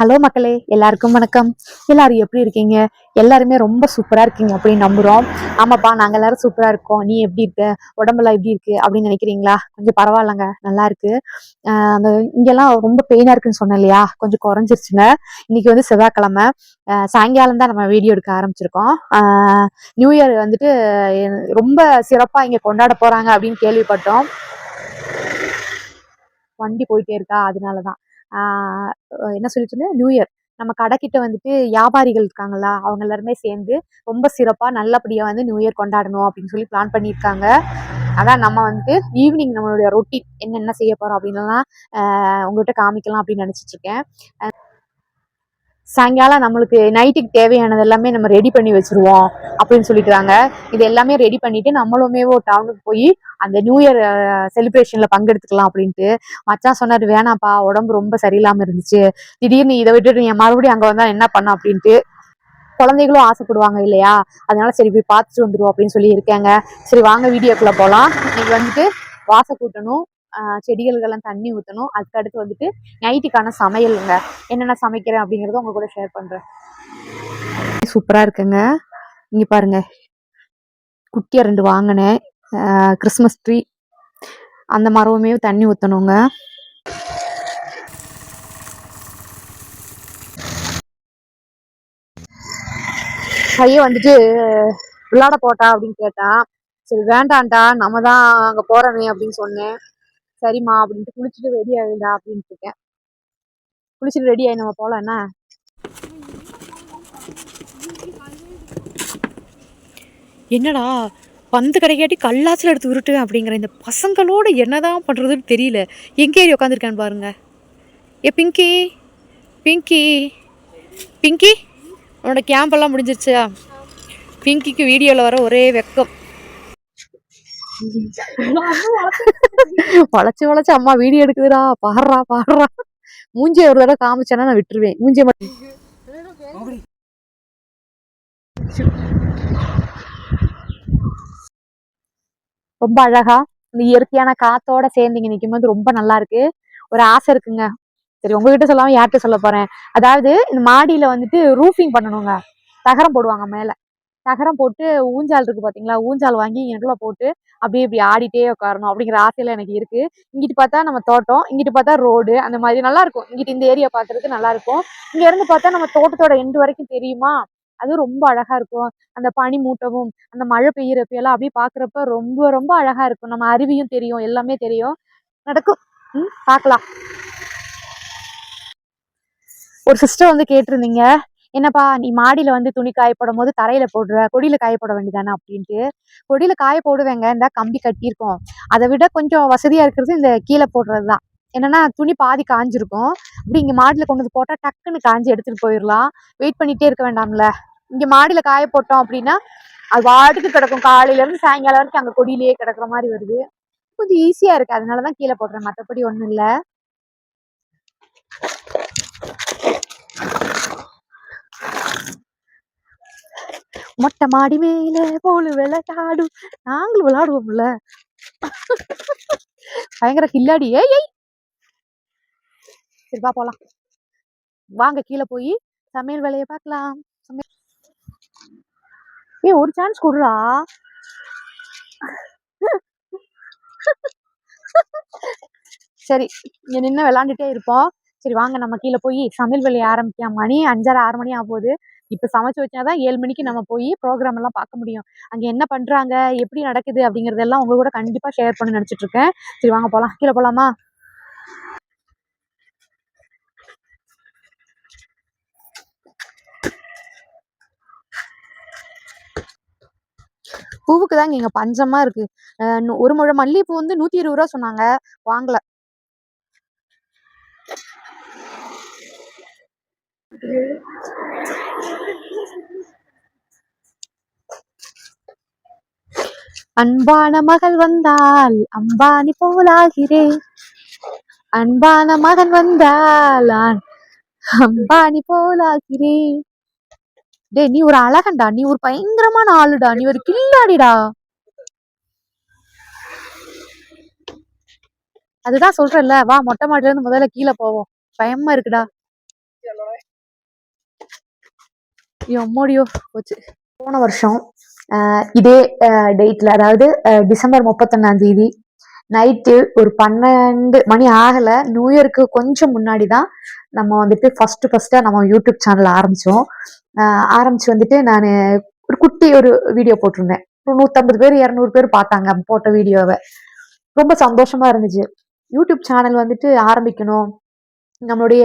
Hello மக்களே எல்லாருக்கும் வணக்கம். எல்லாரும் எப்படி இருக்கீங்க? எல்லாருமே ரொம்ப சூப்பராக இருக்கீங்க அப்படின்னு நம்புகிறோம் ஆமாப்பா நாங்கள் எல்லாரும் சூப்பராக இருக்கோம். நீ எப்படி இருக்க? உடம்பெல்லாம் எப்படி இருக்கு? அப்படின்னு நினைக்கிறீங்களா? கொஞ்சம் பரவாயில்லங்க நல்லா இருக்கு. அந்த இங்கெல்லாம் ரொம்ப பெயினாக இருக்குன்னு சொன்னேன் இல்லையா? கொஞ்சம் குறைஞ்சிருச்சுங்க. இன்னைக்கு வந்து செவ்வாய்க்கிழமை. சாயங்காலம் தான் நம்ம வீடியோ எடுக்க ஆரம்பிச்சிருக்கோம். நியூ இயர் வந்துட்டு ரொம்ப சிறப்பாக இங்கே கொண்டாட போகிறாங்க அப்படின்னு கேள்விப்பட்டோம். வண்டி போயிட்டே இருக்கா அதனால தான் என்ன சொல்லிட்டு இருந்தேன் நியூ இயர் நம்ம கடைக்கிட்ட வந்துட்டு வியாபாரிகள் இருக்காங்களா? அவங்க எல்லாருமே சேர்ந்து ரொம்ப சிறப்பாக நல்லபடியாக வந்து நியூ இயர் கொண்டாடணும் அப்படின்னு சொல்லி பிளான் பண்ணியிருக்காங்க. அதான் நம்ம வந்துட்டு ஈவினிங் நம்மளுடைய ரொட்டீன் என்னென்ன செய்ய போகிறோம் அப்படின்லாம் உங்கள்கிட்ட உங்ககிட்ட காமிக்கலாம் அப்படின்னு நினச்சிட்ருக்கேன் சாயங்காலம் நம்மளுக்கு நைட்டுக்கு தேவையானது எல்லாமே நம்ம ரெடி பண்ணி வச்சிருவோம் அப்படின்னு சொல்லிக்கிறாங்க இது எல்லாமே ரெடி பண்ணிட்டு நம்மளுமே ஒரு டவுனுக்கு போய் அந்த நியூ இயர் செலிப்ரேஷன்ல பங்கெடுத்துக்கலாம் அப்படின்ட்டு மச்சான் சொன்னாரு வேணாப்பா உடம்பு ரொம்ப சரியில்லாம இருந்துச்சு. திடீர்னு இதை விட்டுட்டு நீ மறுபடியும் அங்க வந்தா என்ன பண்ண? அப்படின்ட்டு குழந்தைகளும் ஆசைப்படுவாங்க இல்லையா? அதனால சரி போய் பார்த்துட்டு வந்துடுவோம் அப்படின்னு சொல்லி இருக்காங்க சரி வாங்க வீடியோக்குள்ள போகலாம் இன்னைக்கு வந்துட்டு வாச கூட்டணும். செடிகளுக்கெல்லாம் தண்ணி ஊற்றணும் அதுக்கு அடுத்து வந்துட்டு நைட்டுக்கான சமையலுங்க. என்னென்ன சமைக்கிறேன் அப்படிங்கறத உங்க கூட ஷேர் பண்ணுறேன் சூப்பராக இருக்குங்க. இங்கே பாருங்க. குட்டியாக ரெண்டு வாங்கினேன். கிறிஸ்மஸ் ட்ரீ அந்த மரமுமே தண்ணி ஊற்றணுங்க பையன் வந்துட்டு விளையாட போட்டா? அப்படின்னு கேட்டான். சரி வேண்டான்டா நம்ம தான் அங்கே போறோமே அப்படின்னு சொன்னேன். சரிம்மா அப்படின்ட்டு குளிச்சுட்டு ரெடி ஆகிடா அப்படின்ட்டு இருக்கேன். குளிச்சுட்டு ரெடி ஆகி நம்ம போகலாம் என்ன? என்னடா பந்து கிடைக்காட்டி கல்லாச்சில் எடுத்து உருட்டுவேன் அப்படிங்கிற இந்த பசங்களோட என்னதான் பண்ணுறதுன்னு தெரியல. எங்கே ஏறி உட்காந்துருக்கான்னு பாருங்க. ஏ பிங்கி பிங்கி பிங்கி உன்னோட கேம்ப் எல்லாம் முடிஞ்சிருச்சா? பிங்கிக்கு வீடியோவில் வர ஒரே வெக்கம். வளைச்சு வளைச்சு அம்மா வீடியோ எடுக்குதுடா பாடுறா பாடுறா. மூஞ்சியை ஒரு தடவை காமிச்சேன்னா நான் விட்டுருவேன். மூஞ்சியை மட்டும். ரொம்ப அழகா இந்த இயற்கையான காத்தோட சேர்ந்து இங்க நிக்கும்போது ரொம்ப நல்லா இருக்கு. ஒரு ஆசை இருக்குங்க. சரி உங்ககிட்ட சொல்லாம யார்கிட்ட சொல்ல போறேன்? அதாவது இந்த மாடியில வந்துட்டு ரூஃபிங் பண்ணணுங்க. தகரம் போடுவாங்க மேல. தகரம் போட்டு ஊஞ்சால் இருக்கு பார்த்தீங்களா ஊஞ்சால் வாங்கி எனக்குள்ளே போட்டு அப்படியே இப்படி ஆடிட்டே உட்காரணும் அப்படிங்கிற ஆசையில எனக்கு இருக்கு. இங்கிட்டு பார்த்தா நம்ம தோட்டம் இங்கிட்டு பார்த்தா ரோடு அந்த மாதிரி நல்லா இருக்கும். இங்கிட்டு இந்த ஏரியா பார்க்குறதுக்கு நல்லா இருக்கும். இங்க இருந்து பார்த்தா நம்ம தோட்டத்தோட எண்டு வரைக்கும் தெரியுமா? அது ரொம்ப அழகா இருக்கும். அந்த பனி மூட்டமும் அந்த மழை பெய்யறப்ப எல்லாம் அப்படியே பாக்குறப்ப ரொம்ப ரொம்ப அழகா இருக்கும். நம்ம அருவியும் தெரியும் எல்லாமே தெரியும். நடக்கும். ம் பார்க்கலாம். ஒரு சிஸ்டர் வந்து கேட்டிருந்தீங்க. என்னப்பா நீ மாடியில் வந்து துணி காய போடும் போது தரையில் போடுற கொடியில் காய போட வேண்டியதானே அப்படின்ட்டு. கொடியில் காய போடுவேங்க. இந்த கம்பி கட்டியிருக்கோம். அதை விட கொஞ்சம் வசதியாக இருக்கிறது இந்த கீழே போடுறது தான் என்னன்னா துணி பாதி காஞ்சிருக்கும். அப்படி இங்கே மாடியில் கொண்டு வந்து போட்டால் டக்குன்னு காஞ்சி எடுத்துகிட்டு போயிடலாம் வெயிட் பண்ணிகிட்டே இருக்க வேண்டாம்ல. இங்கே மாடியில் காய போட்டோம் அப்படின்னா அது வாட்டுக்கு கிடக்கும். காலையிலேருந்து சாயங்காலம் வரைக்கும் அங்கே கொடியிலேயே கிடக்குற மாதிரி வருது. கொஞ்சம் ஈஸியாக இருக்குது அதனால தான் கீழே போடுறேன் மற்றபடி ஒன்றும் இல்லை. மொட்டை மாடி மேல போலு விளையாடும். நாங்களும் விளையாடுவோம்ல. பயங்கர கில்லாடி. ஏய் ஏய். போலாம். வாங்க கீழே போய் சமையல் வேலையை பார்க்கலாம். சமையல் ஏய் ஒரு சான்ஸ் கொடுறா. சரி இங்க நின்று விளாண்டுட்டே இருப்போம். சரி வாங்க நம்ம கீழே போய் சமையல் வேலையை ஆரம்பிக்கலாம். மணி அஞ்சரை ஆறு மணி ஆகும் போது இப்போ சமைச்சு வச்சாதான் ஏழு மணிக்கு நம்ம போய் ப்ரோக்ராம் எல்லாம் பார்க்க முடியும். அங்கே என்ன பண்ணுறாங்க எப்படி நடக்குது? அப்படிங்கிறதெல்லாம் உங்க கூட கண்டிப்பாக ஷேர் பண்ண நினச்சிட்டு இருக்கேன். சரி வாங்க போகலாம் கீழே போகலாமா பூவுக்கு தாங்க இங்கே பஞ்சமாக இருக்குது ஒரு முழம் மல்லிகைப்பூ வந்து நூற்றி இருபது ரூபா சொன்னாங்க. வாங்கலை. அன்பான மகள் வந்தால் அம்பானி போலாகிறேன் அன்பான மகன் வந்தால் அம்பானி போலாகிறேன் டேய் நீ ஒரு அழகன்டா. நீ ஒரு பயங்கரமான ஆளுடா. நீ ஒரு கில்லாடிடா. அதுதான் சொல்றேன்ல. வா மொட்டை மாடில இருந்து முதல்ல கீழே போவோம். பயமா இருக்குடா. எம்மோடியோ போச்சு. போன வருஷம் இதே டேட்ல அதாவது டிசம்பர் முப்பத்தொன்னாம் தேதி நைட்டு ஒரு பன்னெண்டு மணி ஆகலை. நியூ இயருக்கு கொஞ்சம் முன்னாடி தான் நம்ம வந்துட்டு ஃபஸ்ட்டு ஃபஸ்ட்டாக நம்ம யூடியூப் சேனல் ஆரம்பித்தோம் ஆரம்பித்து வந்துட்டு நான் ஒரு குட்டி ஒரு வீடியோ போட்டிருந்தேன். ஒரு நூற்றம்பது பேர் இரநூறு பேர் பார்த்தாங்க போட்ட வீடியோவை ரொம்ப சந்தோஷமாக இருந்துச்சு. யூடியூப் சேனல் வந்துட்டு ஆரம்பிக்கணும். நம்மளுடைய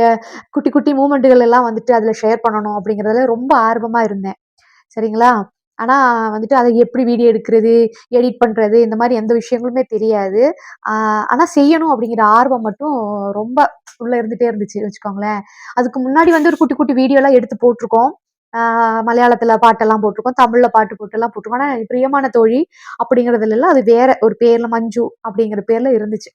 குட்டி குட்டி மூமெண்ட்டுகள் எல்லாம் வந்துட்டு அதில் ஷேர் பண்ணணும் அப்படிங்கிறதுல ரொம்ப ஆர்வமாக இருந்தேன். சரிங்களா? ஆனால் வந்துட்டு அதை எப்படி வீடியோ எடுக்கிறது எடிட் பண்ணுறது இந்த மாதிரி எந்த விஷயங்களுமே தெரியாது. ஆனால் செய்யணும் அப்படிங்கிற ஆர்வம் மட்டும் ரொம்ப உள்ளே இருந்துகிட்டே இருந்துச்சு வச்சுக்கோங்களேன். அதுக்கு முன்னாடி வந்து ஒரு குட்டி குட்டி வீடியோலாம் எடுத்து போட்டிருக்கோம். மலையாளத்தில் பாட்டெல்லாம் போட்டிருக்கோம் தமிழில் பாட்டு போட்டெல்லாம் போட்டிருக்கோம். ஆனால் பிரியமான தோழி அப்படிங்கறதுல அது வேற ஒரு பேரில் மஞ்சு அப்படிங்கிற பேரில் இருந்துச்சு.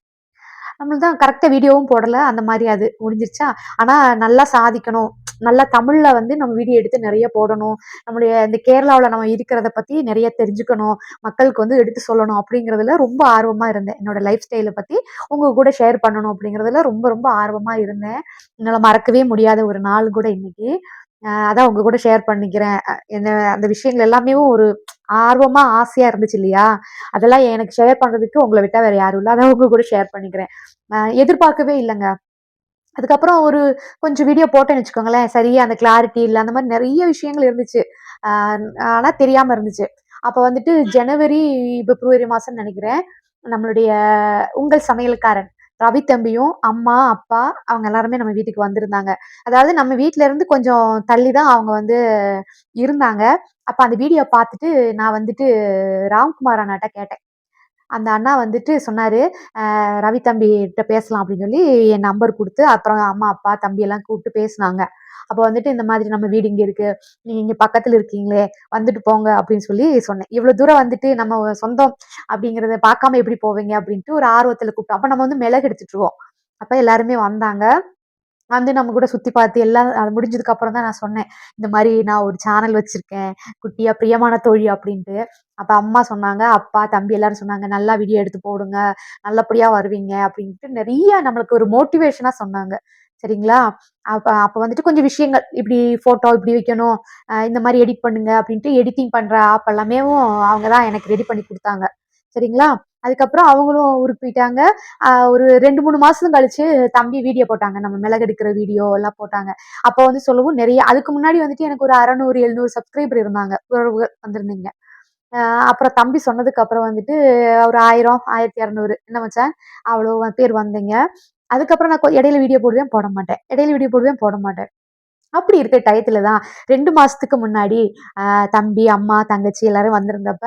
நம்மளுக்கு தான் கரெக்டாக வீடியோவும் போடலை. அந்த மாதிரி அது முடிஞ்சிருச்சா? ஆனால் நல்லா சாதிக்கணும். நல்லா தமிழில் வந்து நம்ம வீடியோ எடுத்து நிறைய போடணும். நம்மளுடைய இந்த கேரளாவில் நம்ம இருக்கிறத பற்றி நிறைய தெரிஞ்சுக்கணும். மக்களுக்கு வந்து எடுத்து சொல்லணும் அப்படிங்கிறதுல ரொம்ப ஆர்வமாக இருந்தேன். என்னோடய லைஃப் ஸ்டைலை பற்றி உங்கள் கூட ஷேர் பண்ணணும் அப்படிங்கிறதுல ரொம்ப ரொம்ப ஆர்வமாக இருந்தேன். என்னால் மறக்கவே முடியாத ஒரு நாள் கூட இன்னைக்கு. அதான் உங்கள் கூட ஷேர் பண்ணிக்கிறேன். என்ன அந்த விஷயங்கள் எல்லாமே ஒரு ஆர்வமா ஆசையா இருந்துச்சு இல்லையா? அதெல்லாம் எனக்கு ஷேர் பண்றதுக்கு உங்களை விட்டா வேற யாரும் இல்லை. அதான் உங்க கூட ஷேர் பண்ணிக்கிறேன். எதிர்பார்க்கவே இல்லைங்க. அதுக்கப்புறம் ஒரு கொஞ்சம் வீடியோ போட்டேன்னு வச்சுக்கோங்களேன். சரியா அந்த கிளாரிட்டி இல்லை அந்த மாதிரி நிறைய விஷயங்கள் இருந்துச்சு. ஆனால் ஆனா தெரியாம இருந்துச்சு. அப்ப வந்துட்டு ஜனவரி பிப்ரவரி மாசம் நினைக்கிறேன். நம்மளுடைய உங்கள் சமையல்காரன். ரவி தம்பியும் அம்மா அப்பா அவங்க எல்லாருமே நம்ம வீட்டுக்கு வந்திருந்தாங்க. அதாவது நம்ம வீட்ல இருந்து கொஞ்சம் தள்ளி தான் அவங்க வந்து இருந்தாங்க. அப்ப அந்த வீடியோ பார்த்துட்டு நான் வந்துட்டு ராம்குமார் அண்ணாட்ட கேட்டேன். அந்த அண்ணா வந்துட்டு சொன்னார் ரவி தம்பிகிட்ட பேசலாம் அப்படின்னு சொல்லி என் நம்பர் கொடுத்து அப்புறம் அம்மா அப்பா தம்பி எல்லாம் கூப்பிட்டு பேசுனாங்க. அப்போ வந்துட்டு இந்த மாதிரி நம்ம வீடு இங்கே இருக்கு நீங்கள் இங்கே பக்கத்தில் இருக்கீங்களே வந்துட்டு போங்க அப்படின்னு சொல்லி சொன்னேன். இவ்வளோ தூரம் வந்துட்டு நம்ம சொந்தம் அப்படிங்கிறத பார்க்காம எப்படி போவீங்க அப்படின்ட்டு ஒரு ஆர்வத்தில் கூப்பிட்டோம். அப்போ நம்ம வந்து மிளகு எடுத்துட்டுருவோம் அப்போ எல்லாருமே வந்தாங்க. வந்து நம்ம கூட சுற்றி பார்த்து எல்லாம் அது முடிஞ்சதுக்கு அப்புறம் தான் நான் சொன்னேன். இந்த மாதிரி நான் ஒரு சேனல் வச்சுருக்கேன். குட்டியாக பிரியமான தோழி அப்படின்ட்டு. அப்போ அம்மா சொன்னாங்க அப்பா தம்பி எல்லாரும் சொன்னாங்க நல்லா வீடியோ எடுத்து போடுங்க. நல்லபடியாக வருவீங்க. அப்படின்ட்டு நிறைய நம்மளுக்கு ஒரு மோட்டிவேஷனாக சொன்னாங்க. சரிங்களா? அப்போ அப்போ வந்துட்டு கொஞ்சம் விஷயங்கள் இப்படி ஃபோட்டோ இப்படி வைக்கணும் இந்த மாதிரி எடிட் பண்ணுங்க அப்படின்ட்டு எடிட்டிங் பண்ணுற ஆப் எல்லாமே அவங்க தான் எனக்கு ரெடி பண்ணி கொடுத்தாங்க. சரிங்களா? அதுக்கப்புறம் அவங்களும் ஊருக்கு போயிட்டாங்க ஒரு ரெண்டு மூணு மாசம் கழிச்சு தம்பி வீடியோ போட்டாங்க. நம்ம மிளகு எடுக்கிற வீடியோ எல்லாம் போட்டாங்க. அப்போ வந்து சொல்லவும் நிறைய அதுக்கு முன்னாடி வந்துட்டு எனக்கு ஒரு அறநூறு எழுநூறு சப்ஸ்கிரைபர் இருந்தாங்க. உறவுகள் வந்திருந்தீங்க. அப்புறம் தம்பி சொன்னதுக்கு அப்புறம் வந்துட்டு ஒரு ஆயிரம் ஆயிரத்தி இரநூறு என்ன வச்சேன் அவ்வளோ பேர் வந்தீங்க. அதுக்கப்புறம் நான் இடையில வீடியோ போடுவேன் போட மாட்டேன். இடையில வீடியோ போடுவேன் போட மாட்டேன். அப்படி இருக்க டயத்துல தான் ரெண்டு மாசத்துக்கு முன்னாடி தம்பி அம்மா தங்கச்சி எல்லாரும் வந்திருந்தப்ப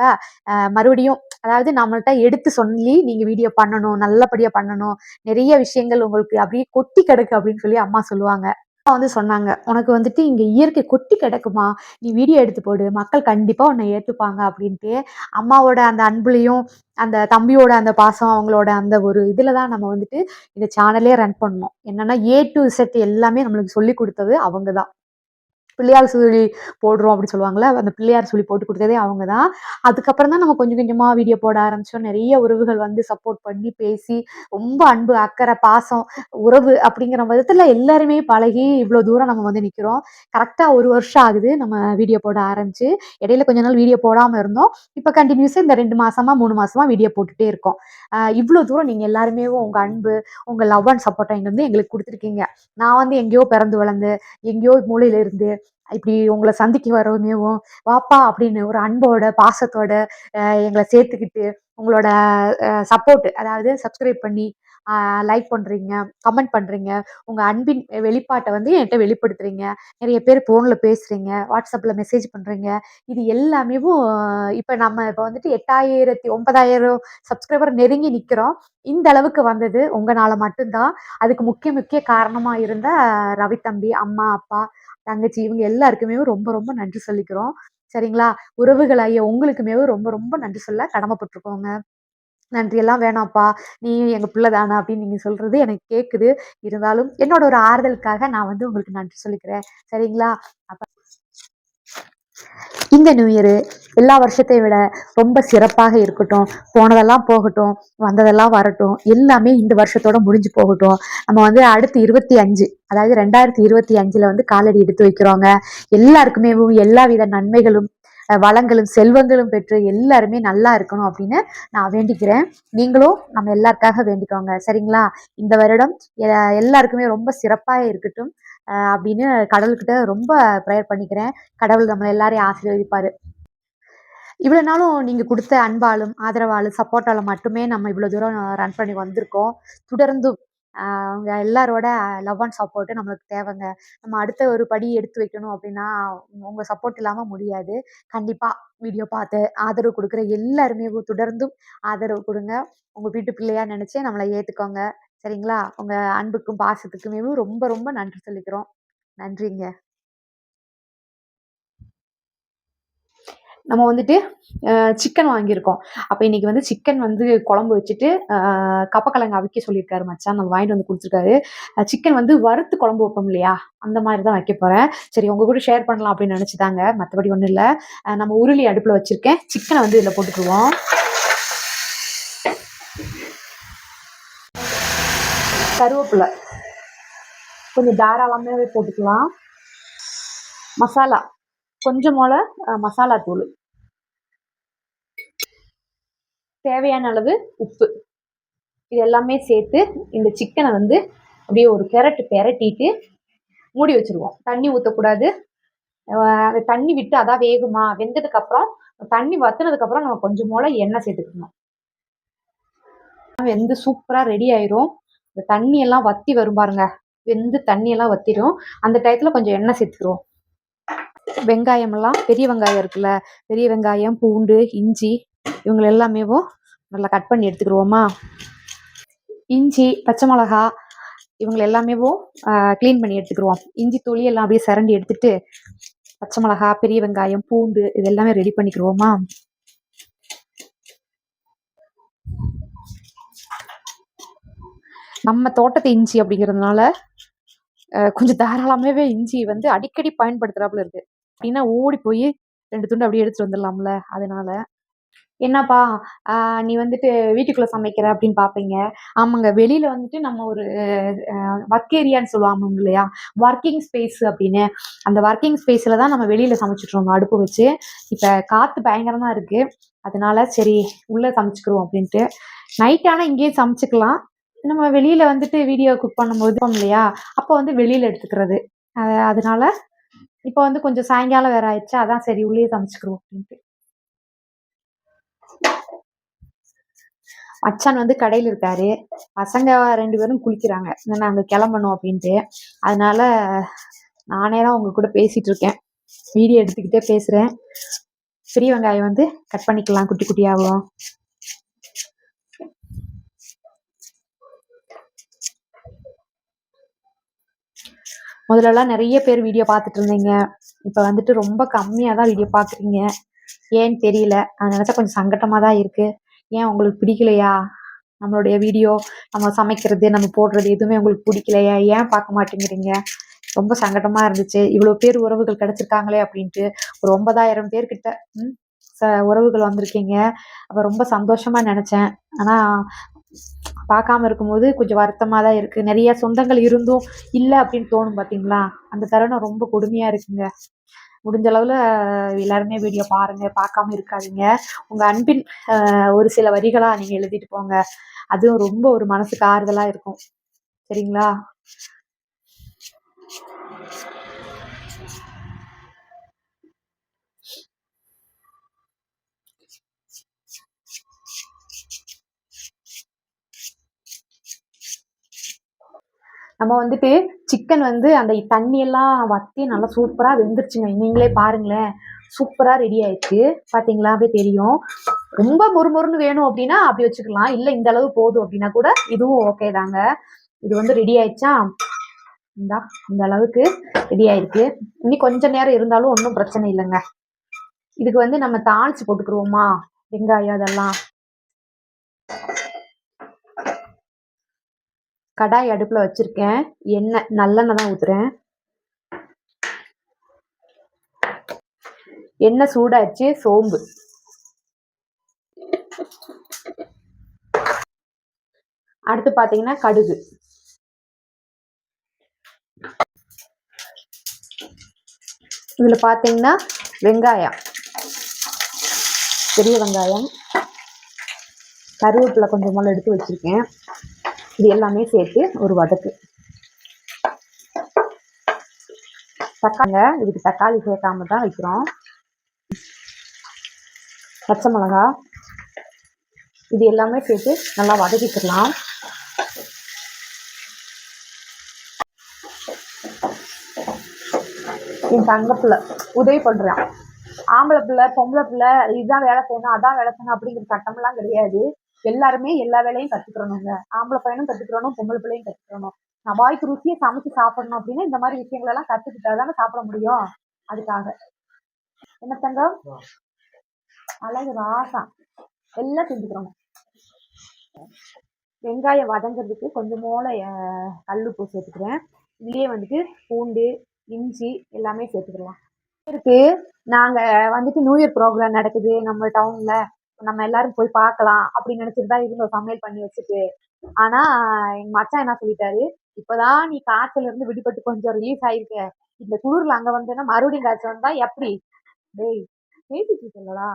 மறுபடியும் அதாவது நம்மள்கிட்ட எடுத்து சொல்லி நீங்க வீடியோ பண்ணணும் நல்லபடியா பண்ணணும் நிறைய விஷயங்கள் உங்களுக்கு அப்படியே கொட்டி கிடக்கு அப்படின்னு சொல்லி அம்மா சொல்லுவாங்க. வந்து சொன்னாங்க உனக்கு வந்துட்டு இங்க இயற்கை கொட்டி கிடக்குமா? நீ வீடியோ எடுத்து போடு மக்கள் கண்டிப்பா உன்னை ஏத்துப்பாங்க அப்படின்ட்டு அம்மாவோட அந்த அன்புலையும் அந்த தம்பியோட அந்த பாசம் அவங்களோட அந்த ஒரு இதுல தான் நம்ம வந்துட்டு இந்த சேனலே ரன் பண்ணோம். என்னன்னா ஏ டு செட் எல்லாமே நம்மளுக்கு சொல்லி கொடுத்தது அவங்க தான். பிள்ளையார் சொல்லி போடுறோம் அப்படின்னு சொல்லுவாங்கல்ல அந்த பிள்ளையார் சொல்லி போட்டு கொடுத்ததே அவங்க தான் அதுக்கப்புறம் தான் நம்ம கொஞ்சம் கொஞ்சமாக வீடியோ போட ஆரம்பித்தோம் நிறைய உறவுகள் வந்து சப்போர்ட் பண்ணி பேசி ரொம்ப அன்பு அக்கறை பாசம் உறவு அப்படிங்கிற விதத்தில் எல்லாருமே பழகி இவ்வளோ தூரம் நம்ம வந்து நிற்கிறோம் கரெக்டாக ஒரு வருஷம் ஆகுது நம்ம வீடியோ போட ஆரம்பிச்சு. இடையில கொஞ்ச நாள் வீடியோ போடாமல் இருந்தோம். இப்போ கண்டினியூஸாக இந்த ரெண்டு மாசமா மூணு மாசமா வீடியோ போட்டுட்டே இருக்கோம். இவ்வளோ தூரம் நீங்கள் எல்லாருமே உங்கள் அன்பு உங்கள் லவ் அண்ட் சப்போர்ட்டை இங்கே வந்து எங்களுக்கு கொடுத்துருக்கீங்க. நான் வந்து எங்கேயோ பிறந்து வளர்ந்து எங்கேயோ மூலையில இருந்து இப்படி உங்களை சந்திக்க வரவுமேவும் வாப்பா அப்படின்னு ஒரு அன்போட பாசத்தோட எங்களை சேர்த்துக்கிட்டு உங்களோட சப்போர்ட் அதாவது சப்ஸ்கிரைப் பண்ணி லைக் பண்ணுறீங்க கமெண்ட் பண்ணுறீங்க உங்கள் அன்பின் வெளிப்பாட்டை வந்து என்கிட்ட வெளிப்படுத்துறீங்க நிறைய பேர் ஃபோனில் பேசுகிறீங்க வாட்ஸ்அப்பில் மெசேஜ் பண்ணுறீங்க இது எல்லாமே இப்போ நம்ம இப்போ வந்துட்டு எட்டாயிரத்தி ஒன்பதாயிரம் சப்ஸ்கிரைபர் நெருங்கி நிற்கிறோம் இந்த அளவுக்கு வந்தது உங்களால் மட்டும்தான். அதுக்கு முக்கிய முக்கிய காரணமாக இருந்த ரவி தம்பி அம்மா அப்பா தங்கச்சி இவங்க எல்லாருக்குமே ரொம்ப ரொம்ப நன்றி சொல்லிக்கிறோம். சரிங்களா? உறவுகளாகிய உங்களுக்குமே ரொம்ப ரொம்ப நன்றி சொல்ல கடமைப்பட்டிருக்கோங்க. நன்றி எல்லாம் வேணாம்ப்பா. நீ எங்க பிள்ளை தானே அப்படின்னு நீங்க சொல்றது எனக்கு கேக்குது. இருந்தாலும் என்னோட ஒரு ஆறுதலுக்காக நான் வந்து உங்களுக்கு நன்றி சொல்லிக்கிறேன். சரிங்களா? அப்ப இந்த நியூ இயரு எல்லா வருஷத்தையும் விட ரொம்ப சிறப்பாக இருக்கட்டும். போனதெல்லாம் போகட்டும் வந்ததெல்லாம் வரட்டும். எல்லாமே இந்த வருஷத்தோட முடிஞ்சு போகட்டும். நம்ம வந்து அடுத்து இருபத்தி அஞ்சு அதாவது ரெண்டாயிரத்தி இருபத்தி அஞ்சுல வந்து காலடி எடுத்து வைக்கிறோங்க. எல்லாருக்குமே எல்லா வித நன்மைகளும் வளங்களும் செல்வங்களும் பெற்று எல்லாருமே நல்லா இருக்கணும் அப்படின்னு நான் வேண்டிக்கிறேன். நீங்களும் நம்ம எல்லாருக்காக வேண்டிக்கோங்க. சரிங்களா? இந்த வருடம் எ- எல்லாருக்குமே ரொம்ப சிறப்பாக இருக்கட்டும் அஹ், அப்படின்னு கடவுள்கிட்ட ரொம்ப ப்ரேயர் பண்ணிக்கிறேன். கடவுள் நம்மளை எல்லாரையும் ஆசீர்வதிப்பாரு. இவ்வளோ நாளும் நீங்கள் கொடுத்த அன்பாலும் ஆதரவாலும் சப்போர்ட்டாலும் மட்டுமே நம்ம இவ்வளோ தூரம் ரன் பண்ணி வந்திருக்கோம். தொடர்ந்து அவங்க எல்லாரோட லவ் அண்ட் சப்போர்ட்டு நம்மளுக்கு தேவைங்க. நம்ம அடுத்த ஒரு படி எடுத்து வைக்கணும் அப்படின்னா உங்கள் சப்போர்ட் இல்லாமல் முடியாது. கண்டிப்பாக வீடியோ பார்த்து ஆதரவு கொடுக்குற எல்லாருமே தொடர்ந்தும் ஆதரவு கொடுங்க. உங்கள் வீட்டு பிள்ளையாக நினச்சி நம்மளை ஏற்றுக்கோங்க சரிங்களா? உங்கள் அன்புக்கும் பாசத்துக்குமே ரொம்ப ரொம்ப நன்றி சொல்லிக்கிறோம். நன்றிங்க. நம்ம வந்துட்டு சிக்கன் வாங்கியிருக்கோம். அப்போ இன்னைக்கு வந்து சிக்கன் வந்து குழம்பு வச்சுட்டு கப்பக்கிழங்கு அவிக்க சொல்லியிருக்காரு மச்சான். நம்ம வாங்கிட்டு வந்து கொடுத்துருக்காரு. சிக்கன் வந்து வறுத்து குழம்பு வைப்போம் இல்லையா? அந்த மாதிரி தான் வைக்க போகிறேன் சரி உங்கள் கூட ஷேர் பண்ணலாம் அப்படின்னு நினச்சிதாங்க மற்றபடி ஒன்றும் இல்லை. நம்ம உருளி அடுப்பில் வச்சுருக்கேன். சிக்கனை வந்து இதில் போட்டுக்குருவோம் கருவேப்பிலை. கொஞ்சம் தாராளமாகவே போட்டுக்கலாம். மசாலா. கொஞ்சம் மசாலா தூள். தேவையான அளவு உப்பு. இது எல்லாமே சேர்த்து இந்த சிக்கனை வந்து அப்படியே ஒரு பெரட்டு பெரட்டிட்டு மூடி வச்சுருவோம். தண்ணி ஊற்றக்கூடாது அந்த தண்ணி விட்டு அதான் வேகுமா? வெந்ததுக்கப்புறம் தண்ணி வத்துனதுக்கப்புறம் நம்ம கொஞ்சம் போல எண்ணெய் சேர்த்துக்கணும். வெந்து சூப்பராக ரெடி ஆயிரும். இந்த தண்ணியெல்லாம் வத்தி வரும் பாருங்க. வெந்து தண்ணியெல்லாம் வத்திரும். அந்த டயத்தில் கொஞ்சம் எண்ணெய் சேர்த்துக்கிறோம் வெங்காயம் எல்லாம் பெரிய வெங்காயம் இருக்குல்ல பெரிய வெங்காயம் பூண்டு இஞ்சி இவங்க எல்லாமேவும் நல்லா கட் பண்ணி எடுத்துக்கிடுவோமா? இஞ்சி பச்சை மிளகா இவங்க எல்லாமேவும் க்ளீன் பண்ணி எடுத்துக்கிடுவோம். இஞ்சி தூளி எல்லாம் அப்படியே சிரண்டி எடுத்துட்டு பச்சை மிளகா பெரிய வெங்காயம் பூண்டு இது எல்லாமே ரெடி பண்ணிக்கிடுவோமா? நம்ம தோட்டத்து இஞ்சி அப்படிங்கிறதுனால கொஞ்சம் தாராளமாகவே இஞ்சி வந்து அடிக்கடி பயன்படுத்துகிறாப்புல இருக்கு. அப்படின்னா ஓடி போய் ரெண்டு துண்டு அப்படியே எடுத்துட்டு வந்துடலாம்ல அதனால. என்னப்பா நீ வந்துட்டு வீட்டுக்குள்ளே சமைக்கிற அப்படின்னு பார்ப்பீங்க ஆமாங்க வெளியில் வந்துட்டு நம்ம ஒரு ஒர்க் ஏரியான்னு சொல்லுவாங்க இல்லையா? ஒர்க்கிங் ஸ்பேஸ் அப்படின்னு. அந்த ஒர்க்கிங் ஸ்பேஸில் தான் நம்ம வெளியில் சமைச்சிட்ருவோம் அடுப்பு வச்சு. இப்போ காற்று பயங்கரமாக இருக்குது அதனால சரி உள்ளே சமைச்சிக்கிறோம் அப்படின்ட்டு. நைட் ஆனால் இங்கேயே சமைச்சிக்கலாம். நம்ம வெளியில் வந்துட்டு வீடியோ குக் பண்ணும்போது இல்லையா? அப்போ வந்து வெளியில் எடுத்துக்கிறது. அதனால இப்போ வந்து கொஞ்சம் சாயங்காலம் வேற ஆயிடுச்சு. அதான் சரி உள்ளே சமைச்சுக்கிறோம் அப்படின்ட்டு. மச்சான் வந்து கடையில் இருக்காரு. பசங்க ரெண்டு பேரும் குளிக்கிறாங்க. இன்னும் நாங்கள் கிளம்பணும் அப்படின்ட்டு. அதனால நானே தான் உங்க கூட பேசிட்டு இருக்கேன். வீடியோ எடுத்துக்கிட்டே பேசுறேன். பெரிய வெங்காயம் வந்து கட் பண்ணிக்கலாம். குட்டி குட்டியாகவும். முதல்லலாம் நிறைய பேர் வீடியோ பார்த்துட்டு இருந்தீங்க இப்போ வந்துட்டு ரொம்ப கம்மியாக தான் வீடியோ பார்க்குறீங்க. ஏன்னு தெரியல. அதை நினச்சா கொஞ்சம் சங்கட்டமாக தான் இருக்குது ஏன் உங்களுக்கு பிடிக்கலையா? நம்மளுடைய வீடியோ நம்ம சமைக்கிறது நம்ம போடுறது எதுவுமே உங்களுக்கு பிடிக்கலையா? ஏன் பார்க்க மாட்டேங்கிறீங்க? ரொம்ப சங்கடமாக இருந்துச்சு. இவ்வளோ பேர் உறவுகள் கிடச்சிருக்காங்களே அப்படின்ட்டு ஒரு ஒன்பதாயிரம் பேர்கிட்ட ம், ச உறவுகள் வந்திருக்கீங்க. அப்போ ரொம்ப சந்தோஷமாக நினச்சேன். ஆனால் பார்க்காம இருக்கும்போது கொஞ்சம் வருத்தமாக தான் இருக்குது நிறைய சொந்தங்கள் இருந்தும் இல்லை அப்படின்னு தோணும் பார்த்தீங்களா அந்த தருணம் ரொம்ப கொடுமையாக இருக்குங்க. முடிஞ்ச அளவில் எல்லாருமே வீடியோ பாருங்க பார்க்காம இருக்காதீங்க. உங்கள் அன்பின் ஒரு சில வரிகளாக நீங்கள் எழுதிட்டு போங்க. அதுவும் ரொம்ப ஒரு மனசுக்கு ஆறுதலாக இருக்கும். சரிங்களா? நம்ம வந்துட்டு சிக்கன் வந்து அந்த தண்ணியெல்லாம் வத்தி நல்லா சூப்பராக வெந்துருச்சுங்க. நீங்களே பாருங்களேன். சூப்பராக ரெடி ஆயிடுச்சு. பார்த்தீங்களா அப்படியே தெரியும். ரொம்ப மொறுமொறுன்னு வேணும் அப்படின்னா அப்படி வச்சுக்கலாம். இல்லை இந்த அளவு போதும் அப்படின்னா கூட இதுவும் ஓகே தாங்க. இது வந்து ரெடி ஆயிடுச்சா? இந்தா இந்த அளவுக்கு ரெடி ஆயிருக்கு. இன்னும் கொஞ்ச நேரம் இருந்தாலும் ஒன்றும் பிரச்சனை இல்லைங்க. இதுக்கு வந்து நம்ம தாளிச்சு போட்டுக்கிருவோமா? வெங்காயம் அதெல்லாம். கடாய் அடுப்பில் வச்சுருக்கேன். எண்ணெய் நல்லெண்ணெய் தான் ஊற்றுறேன் எண்ணெய் சூடாச்சு சோம்பு. அடுத்து பார்த்தீங்கன்னா கடுகு. இதில் பார்த்தீங்கன்னா வெங்காயம். பெரிய வெங்காயம். கருவேப்பிலை கொஞ்சம் எடுத்து வச்சுருக்கேன். இது எல்லாமே சேர்த்து ஒரு வதக்கு. தக்காளிங்க இதுக்கு தக்காளி சேர்க்காம தான் வைக்கிறோம். பச்சை மிளகா இது எல்லாமே சேர்த்து நல்லா வதக்கிக்கலாம். என் தங்க உதவி பண்றான். ஆம்பளை பிள்ளை பொம்பளை பிள்ளை இதுதான் வேலை செய்யணும் அதான் வேலை செய்யணும் அப்படிங்கிற சட்டம்லாம் கிடையாது. எல்லாருமே எல்லா வேலையும் கத்துக்கிறணுங்க. ஆம்பளை பையனும் கத்துக்கிறணும் பொம்பளை பிள்ளையும் கத்துக்கிறணும். நான் வாய்க்கு ருசியை சமைச்சு சாப்பிடணும் அப்படின்னா இந்த மாதிரி விஷயங்கள் எல்லாம் கத்துக்கிட்டா தானே சாப்பிட முடியும். அதுக்காக. என்ன தங்கம்? அழகு ராசம் எல்லாம் செஞ்சுக்கிறோம் வெங்காயம் வதங்கிறதுக்கு கொஞ்சம் போல கல்லுப்பு சேர்த்துக்கிறேன். இதுலேயே வந்துட்டு பூண்டு இஞ்சி எல்லாமே சேர்த்துக்கலாம். இருக்கு. நாங்க வந்துட்டு நியூ இயர் ப்ரோக்ராம் நடக்குது நம்ம டவுன்ல நம்ம எல்லாரும் போய் பார்க்கலாம் அப்படின்னு நினைச்சிட்டு தான் இருந்தோம் சமையல் பண்ணி வச்சுட்டு. ஆனா எங்க மச்சான் என்ன சொல்லிட்டாரு? இப்பதான் நீ காய்ச்சல இருந்து விடுபட்டு கொஞ்சம் ரிலீஸ் ஆயிருக்க. இந்த குளிர்ல அங்க வந்தேன்னா மறுபடியும் காய்ச்சல் வந்தா எப்படி? டேய் பேசிட்டு இருக்கலடா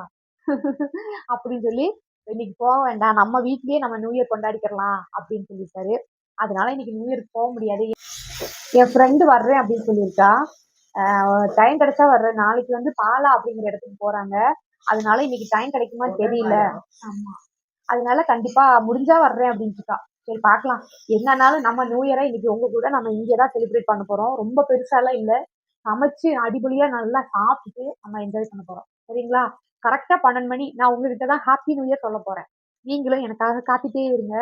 அப்படின்னு சொல்லி இன்னைக்கு போக வேண்டாம். நம்ம வீட்லயே நம்ம நியூ இயர் கொண்டாடிக்கிறலாம். அப்படின்னு சொல்லிட்டாரு. அதனால இன்னைக்கு நியூ இயர்க்கு போக முடியாது. என் ஃப்ரெண்டு வர்றேன் அப்படின்னு சொல்லியிருக்கா. டைம் கிடைச்சா வர்றேன். நாளைக்கு வந்து பாலா அப்படிங்கிற இடத்துக்கு போறாங்க. அதனால இன்னைக்கு டைம் கிடைக்குமா தெரியல. ஆமா. அதனால கண்டிப்பா முடிஞ்சா வர்றேன் அப்படின்னு இருக்கா. சரி பார்க்கலாம். என்னன்னாலும் நம்ம நியூ இயரை இன்னைக்கு உங்க கூட நம்ம இங்கே தான் செலிப்ரேட் பண்ண போறோம். ரொம்ப பெருசாலாம் இல்லை. சமைச்சு அடிபொலியா நல்லா சாப்பிட்டுட்டு நம்ம என்ஜாய் பண்ண போறோம். சரிங்களா? கரெக்டா பன்னெண்டு மணி. நான் உங்ககிட்ட தான் ஹாப்பி நியூ இயர் சொல்ல போறேன். நீங்களும் எனக்காக காத்துட்டே இருங்க.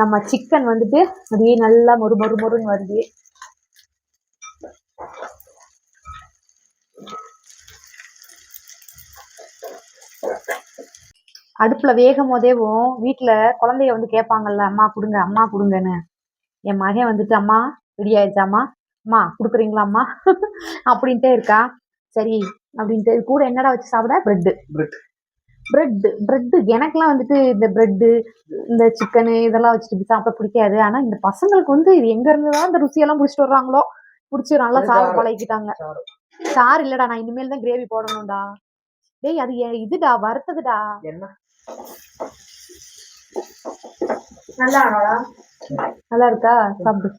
நம்ம சிக்கன் வந்துட்டு அப்படியே நல்லா மொறு மொறு மொறுன்னு வருது. அடுப்புல வேகும் போதேவும் வீட்டுல குழந்தைய வந்து கேட்பாங்கல்ல அம்மா கொடுங்க அம்மா கொடுங்கன்னு. என் மகன் வந்துட்டு அம்மா ரெடி ஆயிடுச்சாம்மா? அம்மா கொடுக்குறீங்களா அம்மா? அப்படின்ட்டே இருக்கா. சரி அப்படின்ட்டு கூட என்னடா வச்சு சாப்பிட? பிரெட்டு பிரெட் பிரெட்டு எனக்குலாம் வந்துட்டு இந்த பிரெட்டு இந்த சிக்கனு இதெல்லாம் வச்சுட்டு சாப்பிட பிடிக்காது. ஆனா இந்த பசங்களுக்கு வந்து இது எங்க இருந்து தான் இந்த ருசியெல்லாம் பிடிச்சிட்டு வர்றாங்களோ? பிடிச்சி நல்லா சாப்பிட பழகிட்டாங்க சார் இல்லடா நான் இனிமேல் தான் கிரேவி போடணும்டா. டேய் அது இதுடா வறுத்ததுடா. என்ன? நல்லா நல்லா இருக்கா சாப்பிடு.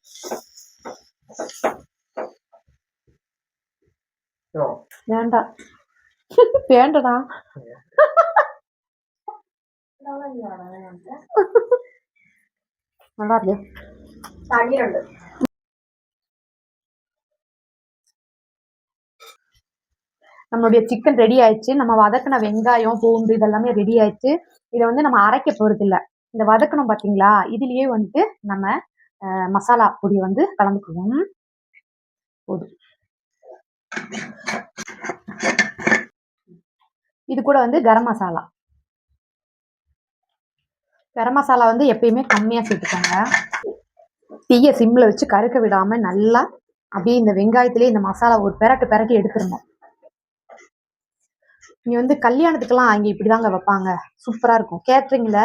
ஓ, வேண்டாம் வேண்டடா. நல்லா இருக்கு நம்மளுடைய சிக்கன் ரெடி ஆயிடுச்சு. நம்ம வதக்கின வெங்காயம் பூண்டு இதெல்லாமே ரெடி ஆயிடுச்சு. இதை வந்து நம்ம அரைக்க போகிறதில்ல இந்த வதக்கணும் பார்த்தீங்களா இதுலேயே வந்துட்டு நம்ம மசாலா பொடியை வந்து கலந்துக்குவோம். போதும். இது கூட வந்து கரம் மசாலா. கரம் மசாலா வந்து எப்பயுமே கம்மியாக சேர்த்துக்கோங்க. தீய சிம்மில் வச்சு கருக்க விடாமல் நல்லா அப்படியே இந்த வெங்காயத்திலே இந்த மசாலா ஒரு பெரட்டு பெரட்டி எடுத்துடணும். இங்கே வந்து கல்யாணத்துக்கெல்லாம் இங்க இப்படிதாங்க வைப்பாங்க. சூப்பரா இருக்கும். கேட்ரிங்கில்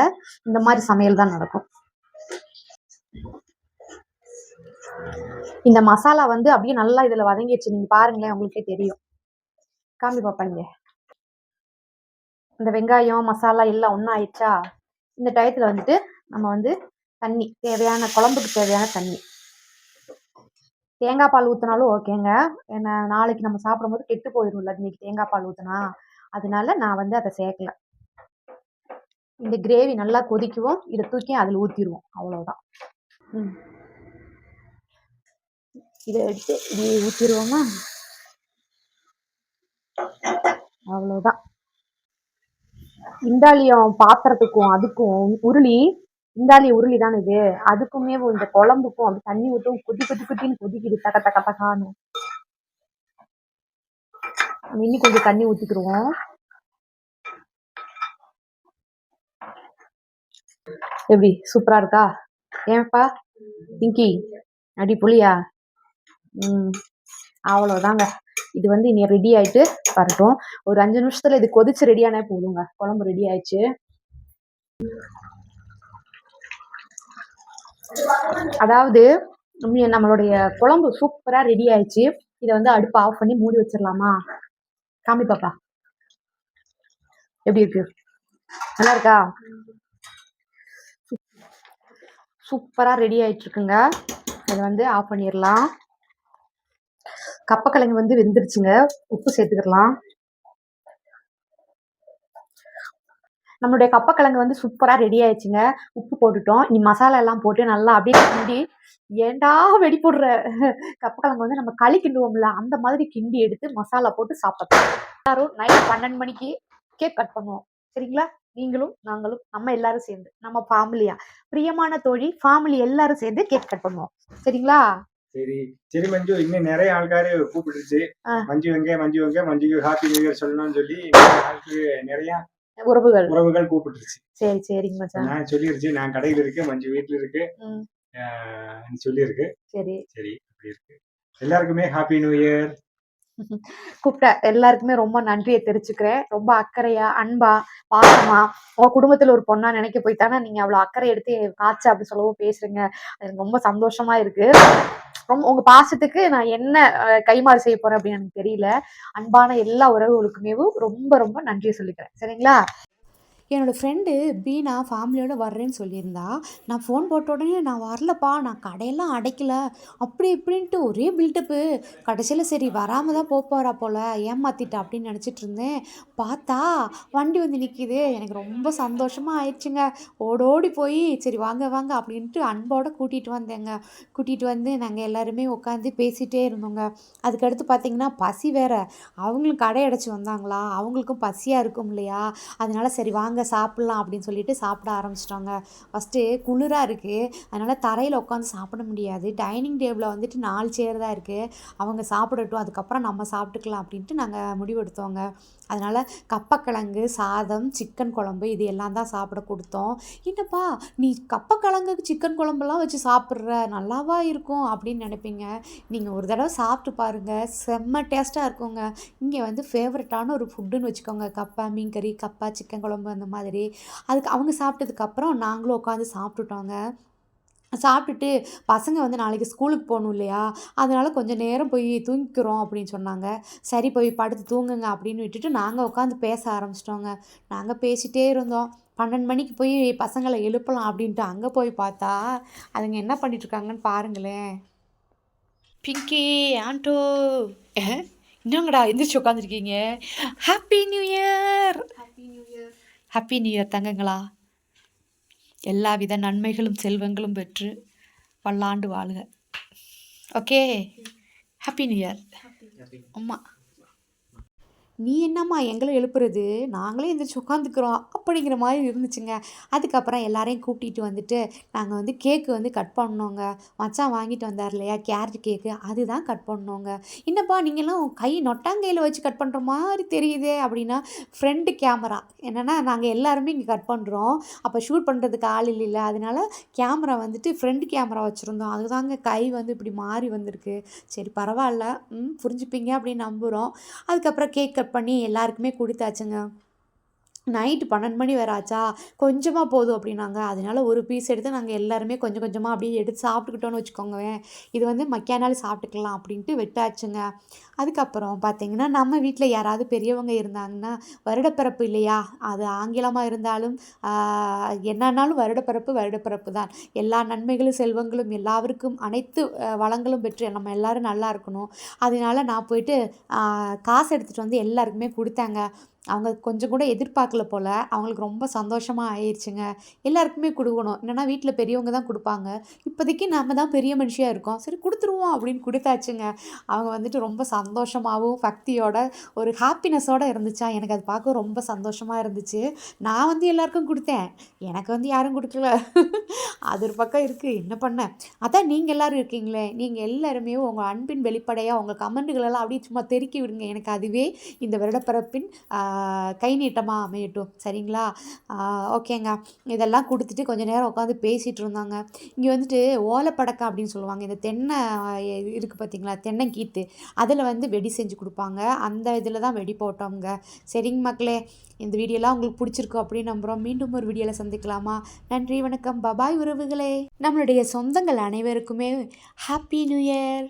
இந்த மாதிரி சமையல் தான் நடக்கும். இந்த மசாலா வந்து அப்படியே நல்லா இதுல வதங்கிடுச்சு நீங்க பாருங்களேன் உங்களுக்கே தெரியும். காமி பாப்பாங்க இந்த வெங்காயம் மசாலா எல்லாம் ஒன்றும் ஆயிடுச்சா? இந்த டயத்துல வந்துட்டு நம்ம வந்து தண்ணி தேவையான குழம்புக்கு தேவையான தண்ணி. தேங்காய் பால் ஊற்றினாலும் ஓகேங்க. ஏன்னா நாளைக்கு நம்ம சாப்பிடும்போது கெட்டு போயிடும்ல. இன்னைக்கு தேங்காய் பால் ஊற்றினா அதனால நான் வந்து அதை சேர்க்கல. இந்த கிரேவி நல்லா கொதிக்குவோம். இதை தூக்கி அதில் ஊற்றிடுவோம் அவ்வளோதான் ம். இதை எடுத்து இப்படி ஊற்றிடுவோமா அவ்வளோதான் இந்தாலியம் பாத்திரத்துக்கும் அதுக்கும் உருளி இந்தாலி உருளி தானே இது? அதுக்குமே இந்த குழம்புக்கும் அப்படி தண்ணி ஊற்றும் கொதி கொதி கொதின்னு கொதிக்குது. தக்க தக்க தக்கான்னு நம்ம இன்னி கொஞ்சம் தண்ணி ஊத்திக்கிருவோம். எப்படி? சூப்பரா இருக்கா? ஏன்ப்பா பிங்கி அடி புளியா ம் அவ்வளோதாங்க இது வந்து இனி ரெடி ஆயிட்டு வரட்டும். ஒரு அஞ்சு நிமிஷத்துல இது கொதிச்சு ரெடியானே போதுங்க. குழம்பு ரெடி ஆயிடுச்சு. அதாவது நம்மளுடைய குழம்பு சூப்பரா ரெடி ஆயிடுச்சு. இதை வந்து அடுப்பு ஆஃப் பண்ணி மூடி வச்சிடலாமா காமி பாப்பா. எப்படி இருக்கு? நல்லா இருக்கா? சூப்பரா ரெடி ஆயிட்டு இருக்குங்க. இதை வந்து ஆஃப் பண்ணிடலாம் கப்பக்கிழங்கு வந்து வெந்துருச்சுங்க. உப்பு சேர்த்துக்கலாம் நம்மளுடைய கப்பக்கிழங்கு வந்து சூப்பரா ரெடி ஆயிடுச்சுங்க. உப்பு போட்டுட்டோம். இனி மசாலா எல்லாம் போட்டு நல்லா அப்படியே கிண்டி ஏன்டா வெடி போடுற கப்பக்கிழங்கு வந்து நம்ம களி கிண்டுவோம்ல அந்த மாதிரி கிண்டி எடுத்து மசாலா போட்டு சாப்பிட்டோம் எல்லாரும் நைட் பன்னெண்டு மணிக்கு கேக் கட் பண்ணுவோம். சரிங்களா? நீங்களும் நாங்களும் நம்ம எல்லாரும் சேர்ந்து. நம்ம ஃபேமிலியா பிரியமான தோழி ஃபேமிலி எல்லாரும் சேர்ந்து கேக் கட் பண்ணுவோம். சரிங்களா? சரி. சரி மஞ்சு. இன்னும் நிறைய ஆள்காரு கூப்பிட்டுருச்சு. மஞ்சு வெங்க மஞ்சு வெங்க மஞ்சுக்கு ஹாப்பி நியூ இயர் சொல்லணும்னு சொல்லி நிறைய ஆளுக்கு நிறைய உறவுகள். உறவுகள் கூப்பிட்டுருச்சு. சரி சரிங்க மச்சான். நான் சொல்லிருச்சு. நான் கடையில இருக்கு மஞ்சு வீட்டுல இருக்கு. சொல்லியிருக்கு. சரி. சரி அப்படி இருக்கு. எல்லாருக்குமே ஹாப்பி நியூ இயர் கூப்பிட்ட எல்லாருக்குமே ரொம்ப நன்றியை தெரிவிச்சுக்கிறேன். ரொம்ப அக்கறையா அன்பா பாசமா உங்க குடும்பத்துல ஒரு பொண்ணா நினைக்க போய் தானே நீங்க அவ்வளவு அக்கறை எடுத்து காய்ச்ச அப்படி சொல்லவும் பேசுறீங்க. எனக்கு ரொம்ப சந்தோஷமா இருக்கு. ரொம்ப உங்க பாசத்துக்கு நான் என்ன கைமாறு செய்ய போறேன் அப்படின்னு எனக்கு தெரியல. அன்பான எல்லா உறவுகளுக்குமே ரொம்ப ரொம்ப நன்றியை சொல்லிக்கிறேன். சரிங்களா? என்னோடய ஃப்ரெண்டு பீனா ஃபேமிலியோடு வர்றேன்னு சொல்லியிருந்தா நான் ஃபோன் போட்ட உடனே நான் வரலப்பா நான் கடையெல்லாம் அடைக்கல. அப்படி இப்படின்ட்டு ஒரே பில்டப்பு கடைசியில் சரி வராமல் தான் போக போகிறா போல் ஏமாத்திட்டா அப்படின்னு நினச்சிட்டு இருந்தேன். பார்த்தா வண்டி வந்து நிற்கிது எனக்கு ரொம்ப சந்தோஷமாக ஆயிடுச்சுங்க. ஓடோடி போய் சரி வாங்க வாங்க அப்படின்ட்டு அன்போடு கூட்டிகிட்டு வந்தேங்க. கூட்டிகிட்டு வந்து நாங்கள் எல்லாருமே உட்காந்து பேசிகிட்டே இருந்தோங்க. அதுக்கடுத்து பார்த்தீங்கன்னா பசி வேற. அவங்களும் கடை அடைச்சி வந்தாங்களா? அவங்களுக்கும் பசியாக இருக்கும் இல்லையா? அதனால சரி வாங்க சாப்பிட்லாம் அப்படின்னு சொல்லிட்டு சாப்பிட ஆரம்பிச்சிட்டாங்க. ஃபஸ்ட்டு குளிராக இருக்குது அதனால் தரையில் உட்காந்து சாப்பிட முடியாது. டைனிங் டேபிளில் வந்துட்டு நாலு சேர் தான் இருக்குது அவங்க சாப்பிடட்டும். அதுக்கப்புறம் நம்ம சாப்பிட்டுக்கலாம் அப்படின்ட்டு நாங்கள் முடிவெடுத்தோங்க. அதனால் கப்பக்கிழங்கு சாதம் சிக்கன் குழம்பு இது எல்லாம் தான் சாப்பிட கொடுத்தோம். என்னப்பா நீ கப்பக்கிழங்குக்கு சிக்கன் குழம்புலாம் வச்சு சாப்பிட்ற? நல்லாவா இருக்கும்? அப்படின்னு நினைப்பீங்க. நீங்கள் ஒரு தடவை சாப்பிட்டு பாருங்கள் செம்ம டேஸ்ட்டாக இருக்குங்க. இங்கே வந்து ஃபேவரட்டான ஒரு ஃபுட்டுன்னு வச்சுக்கோங்க. கப்பா மீன் கறி கப்பா சிக்கன் குழம்பு அந்த மாதிரி. அதுக்கு அவங்க சாப்பிட்டதுக்கப்புறம் நாங்களும் உட்காந்து சாப்பிட்டுட்டோங்க. சாப்பிட்டுட்டு பசங்க வந்து நாளைக்கு ஸ்கூலுக்கு போகணும் இல்லையா? அதனால் கொஞ்சம் நேரம் போய் தூங்கிக்கிறோம் அப்படின்னு சொன்னாங்க. சரி போய் படுத்து தூங்குங்க அப்படின்னு விட்டுட்டு நாங்கள் உட்காந்து பேச ஆரம்பிச்சிட்டோங்க. நாங்கள் பேசிகிட்டே இருந்தோம். பன்னெண்டு மணிக்கு போய் பசங்களை எழுப்பலாம் அப்படின்ட்டு அங்கே போய் பார்த்தா அதுங்க என்ன பண்ணிகிட்ருக்காங்கன்னு பாருங்களேன். பிங்கி ஆண்டோ. என்னங்கடா எந்திரிச்சு உட்காந்துருக்கீங்க happy new year happy new year தங்கங்களா? எல்லாவித நன்மைகளும் செல்வங்களும் பெற்று பல்லாண்டு வாழ்க. ஓகே. Happy new year. அம்மா. நீ என்னம்மா எங்களை எழுப்புறது? நாங்களே எந்திரிச்சு உட்காந்துக்கிறோம் அப்படிங்கிற மாதிரி இருந்துச்சுங்க. அதுக்கப்புறம் எல்லாரையும் கூட்டிகிட்டு வந்துட்டு நாங்கள் வந்து கேக்கு வந்து கட் பண்ணோங்க. மச்சான் வாங்கிட்டு வந்தார் இல்லையா? கேரட் கேக்கு அதுதான் கட் பண்ணோங்க. என்னப்பா நீங்கள்லாம் கை நொட்டாங்கையில் வச்சு கட் பண்ணுற மாதிரி தெரியுதே. அப்படின்னா ஃப்ரெண்டு கேமரா என்னென்னா நாங்கள் எல்லாருமே இங்கே கட் பண்ணுறோம் அப்போ ஷூட் பண்ணுறதுக்கு ஆள் இல்லைல்ல அதனால கேமரா வந்துட்டு ஃப்ரெண்டு கேமரா வச்சுருந்தோம். அதுதாங்க கை வந்து இப்படி மாறி வந்திருக்கு. சரி பரவாயில்ல. ம் புரிஞ்சுப்பீங்க அப்படின்னு நம்புகிறோம் அதுக்கப்புறம் கேக் கட் பண்ணி எல்லாருக்குமே கொடுத்தாச்சுங்க. நைட்டு பன்னெண்டு மணி வராச்சா ஆச்சா? கொஞ்சமாக போதும் அப்படின்னாங்க. அதனால ஒரு பீஸ் எடுத்து நாங்கள் எல்லாருமே கொஞ்சம் கொஞ்சமாக அப்படியே எடுத்து சாப்பிட்டுக்கிட்டோன்னு வச்சுக்கோங்களேன். இது வந்து மக்கியானாலும் சாப்பிட்டுக்கலாம் அப்படின்ட்டு வெட்டாச்சுங்க. அதுக்கப்புறம் பார்த்திங்கன்னா நம்ம வீட்டில் யாராவது பெரியவங்க இருந்தாங்கன்னா வருடப்பிறப்பு இல்லையா? அது ஆங்கிலமாக இருந்தாலும் என்னன்னாலும் வருடப்பிறப்பு வருடப்பிறப்பு தான். எல்லா நன்மைகளும் செல்வங்களும் எல்லாருக்கும் அனைத்து வளங்களும் பெற்று நம்ம எல்லாரும் நல்லா இருக்கணும். அதனால நான் போயிட்டு காசு எடுத்துகிட்டு வந்து எல்லாருக்குமே கொடுத்தாங்க. அவங்க கொஞ்சம் கூட எதிர்பார்க்கல போல். அவங்களுக்கு ரொம்ப சந்தோஷமாக ஆயிடுச்சுங்க எல்லாருக்குமே கொடுக்கணும். என்னென்னா வீட்டில் பெரியவங்க தான் கொடுப்பாங்க. இப்போதைக்கு நம்ம தான் பெரிய மனுஷியாக இருக்கோம். சரி கொடுத்துருவோம் அப்படின்னு கொடுத்தாச்சுங்க. அவங்க வந்துட்டு ரொம்ப சந்தோஷமாகவும் பக்தியோட ஒரு ஹாப்பினஸோடு இருந்துச்சா? எனக்கு அது பார்க்க ரொம்ப சந்தோஷமாக இருந்துச்சு. நான் வந்து எல்லாருக்கும் கொடுத்தேன். எனக்கு வந்து யாரும் கொடுக்கல. அது ஒரு பக்கம் இருக்குது என்ன பண்ண? அதான் நீங்கள் எல்லாரும் இருக்கீங்களே. நீங்கள் எல்லாருமே உங்கள் அன்பின் வெளிப்படையாக உங்கள் கமெண்ட்டுகளெல்லாம் அப்படியே சும்மா தெருக்கி விடுங்க. எனக்கு அதுவே இந்த வருடப்பிறப்பின் கை நீட்டமாக அமையட்டும். சரிங்களா? ஓகேங்க. இதெல்லாம் கொடுத்துட்டு கொஞ்சம் நேரம் உட்காந்து பேசிகிட்டு இருந்தாங்க. இங்கே வந்துட்டு ஓலைப்படக்கம் அப்படின்னு சொல்லுவாங்க. இந்த தென்னை இருக்குது பார்த்தீங்களா தென்னங்கீத்து அதில் வந்து வெடி செஞ்சு கொடுப்பாங்க. அந்த இதில் தான் வெடி போட்டோங்க சரிங்க மக்களே. இந்த வீடியோலாம் உங்களுக்கு பிடிச்சிருக்கும் அப்படின்னு நம்புகிறோம் மீண்டும் ஒரு வீடியோவில் சந்திக்கலாமா? நன்றி வணக்கம். பபாய் உறவுகளே. நம்மளுடைய சொந்தங்கள் அனைவருக்குமே ஹாப்பி நியூ இயர்